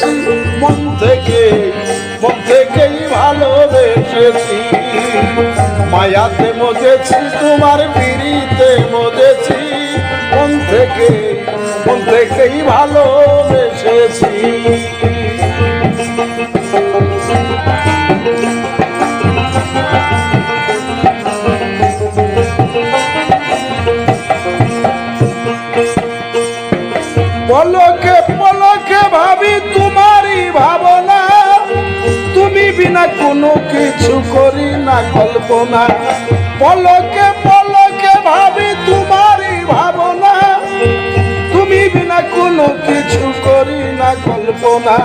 ভালোবেসেছি মন থেকে, মন থেকেই ভালোবেসেছি। মায়াতে মজেছি, তোমার পিড়িতে মজেছি। মন থেকে, মন থেকেই ভালো কিছু করি না, কল্পনা। পলকে পলকে ভাবি তোমারই ভাবনা। তুমি বিনা কোনো কিছু করি না, কল্পনা।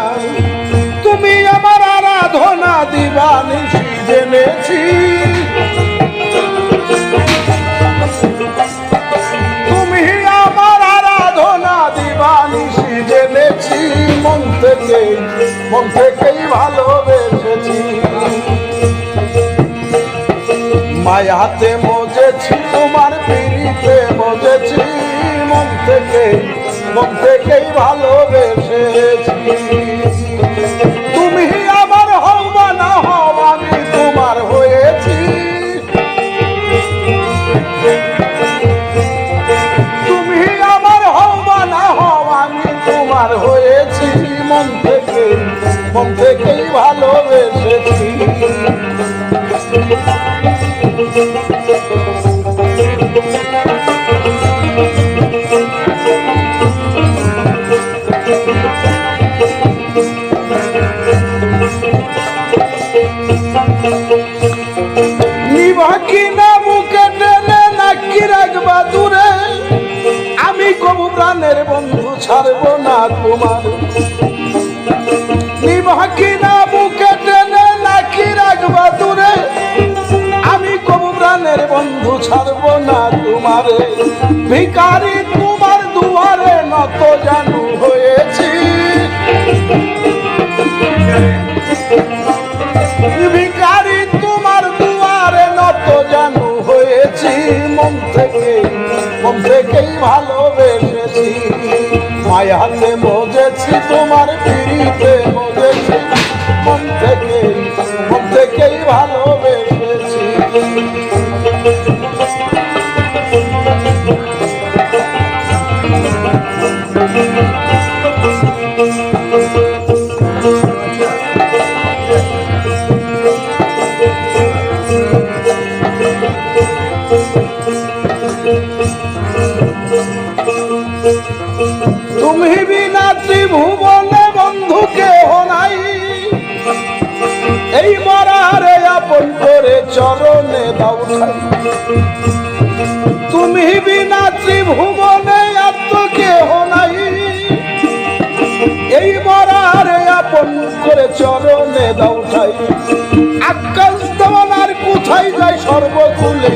তুমি আমার আরাধনা দিবানি জেনেছি। মায়াতে মজেছি তোমার পিড়িতে মজেছি। মন থেকে মন থেকেই ভালোবেসেছি প্রাণের বন্ধু ছাড়বো না তোমার। বুকে টেনে নাকি দূরে? আমি কবু প্রাণের বন্ধু ছাড়বো না তোমারে। জানু হয়েছি। ভিকারি তোমার দুয়ারে নত জানু হয়েছি। মন থেকে মন থেকেই ভালোবেসেছি মায়াতে মজেছি তোমার পিড়িতে মজেছি। মন থেকে মন থেকেই ভালোবেসেছি। তুমি বিনা ত্রিভুবনে বন্ধু কেহ নাই। এই মরারে আপন করে চরণে দাও তুমি বিনা ত্রিভুবনে আত্ম কেহ নাই। এই মরারে আপন করে চরণে দাও ঠাই আকাশ দেওয়ান আর কোথায় যায় সর্বকুলে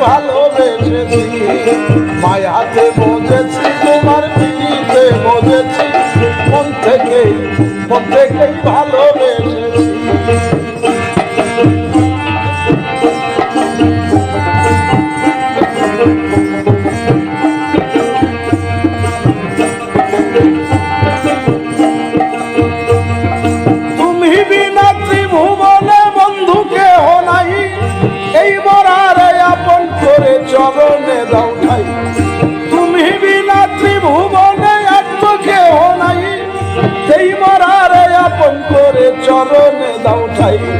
ভালোবেসেছি মায়াতে মজেছি তোমার পিড়িতে মজেছি। মন থেকেই মন থেকেই ভালোবেসেছি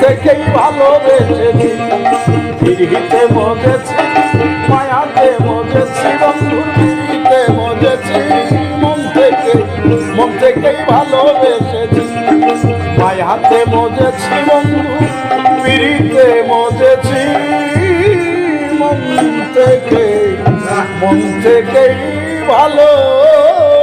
থেকেই ভালোবেসেছি পিড়িতে মজেছি, মায়াতে মজেছি, বন্ধুর পিড়িতে মজেছি। মন থেকেই ভালোবেসেছি মায় হাতে মজেছি বন্ধু পিড়িতে মজেছি। মন থেকে মন থেকেই ভালোবেসেছি